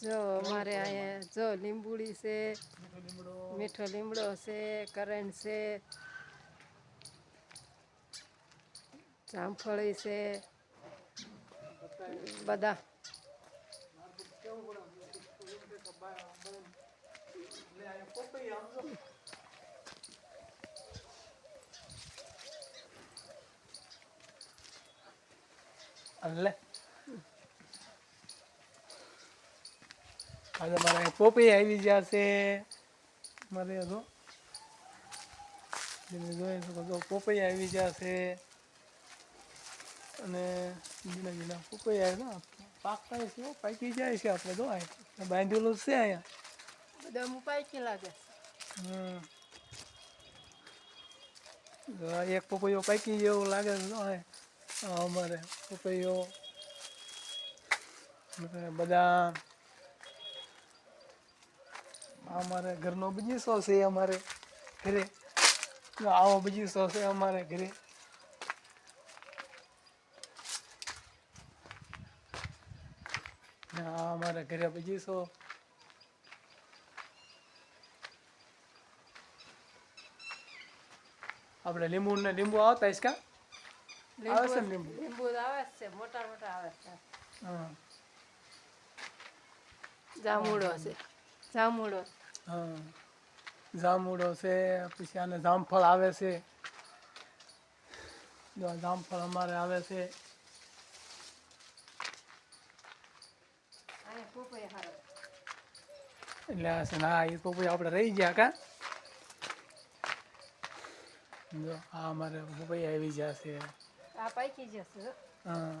જો અમારે અહીંયા જો લીંબુડી છે મીઠો લીમડો. છે કરંટ છે જામફળી છે બધા. લે આજે મારે પોપી આવી છે. મારે જો. તમે જોઈ શકો છો પોપઈ આવી છે. અને જીના જીના પોપૈયા ને. પાકતા છે પાકી જાય છે આપણે જો આ. બાંધેલું છે અહીંયા. બધા મુપાઈ કે લાગે હમ. એક પપૈયો પાકી જેવું લાગે છે અમારે પપૈયો બધા અમારે ઘરનો બગીચો છે અમારે ઘરે. જો આવો બગીચો છે અમારે ઘરે. ને આ અમારે ઘરે બગીચો આપણે લીંબુ ને લીંબુ આવતા છે કા? આવે છે ને લીંબુ? લીંબુ આવે જ છે મોટા મોટા આવે છે. હા. જામુડો છે જામુડો. હા. જામુડો છે પછી આને જામફળ આવે છે. જો જામફળ અમારે આવે છે. એટલે આ છે ને એ પછી આપણે રહી ગયા કા? જો આ અમારે પોપૈ આવી જશે આ પાકી જશે હો. હા.